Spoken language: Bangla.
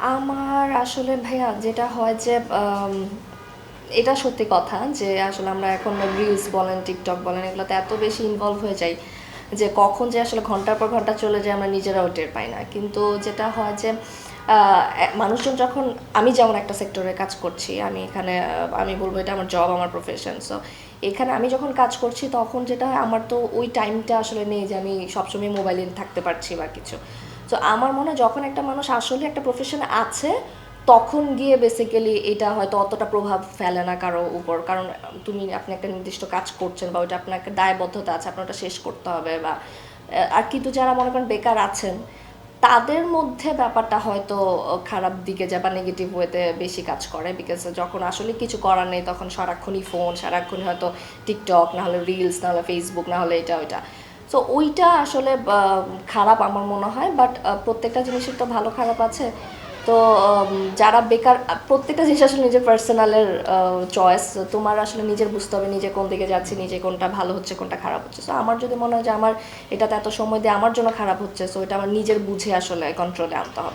আমার আসলে ভাইয়া যেটা হয় যে এটা সত্যি কথা যে আসলে আমরা এখন রিলস বলেন টিকটক বলেন, এগুলোতে এত বেশি ইনভলভ হয়ে যাই যে কখন যে আসলে ঘণ্টার পর ঘণ্টা চলে যায় আমরা নিজেরাও টের পাই না। কিন্তু যেটা হয় যে মানুষজন যখন, আমি যেমন একটা সেক্টরে কাজ করছি, আমি এখানে, আমি বলব এটা আমার জব আমার প্রফেশন সো এখানে আমি যখন কাজ করছি তখন যেটা হয়, আমার তো ওই টাইমটা আসলে নেই যে আমি সবসময় মোবাইলে থাকতে পারছি বা কিছু। তো আমার মনে হয় যখন একটা মানুষ আসলে একটা প্রফেশনে আছে, তখন গিয়ে বেসিক্যালি এটা হয়তো অতটা প্রভাব ফেলে না কারও উপর। কারণ, তুমি আপনি একটা নির্দিষ্ট কাজ করছেন বা ওইটা আপনার একটা দায়বদ্ধতা আছে, আপনার ওটা শেষ করতে হবে বা আর কিন্তু যারা মনে করেন বেকার আছেন, তাদের মধ্যে ব্যাপারটা হয়তো খারাপ দিকে যায় বা নেগেটিভ ওয়েতে বেশি কাজ করে। বিকজ যখন আসলে কিছু করার নেই, তখন সারাক্ষণই ফোন সারাক্ষণই হয়তো টিকটক না হলে রিলস না হলে ফেসবুক না হলে এটা, ওইটা। সো ওইটা আসলে খারাপ আমার মনে হয় বাট প্রত্যেকটা জিনিসের তো ভালো খারাপ আছে। তো যারা বেকার প্রত্যেকটা জিনিস আসলে নিজের পার্সোনালের চয়েস তোমার আসলে নিজের বুঝতে হবে নিজে কোন দিকে যাচ্ছি, নিজে কোনটা ভালো হচ্ছে, কোনটা খারাপ হচ্ছে। সো আমার যদি মনে হয় যে আমার এটাতে এত সময় দিয়ে আমার জন্য খারাপ হচ্ছে সো এটা আমার নিজের বুঝে আসলে কন্ট্রোলে আনতে হবে।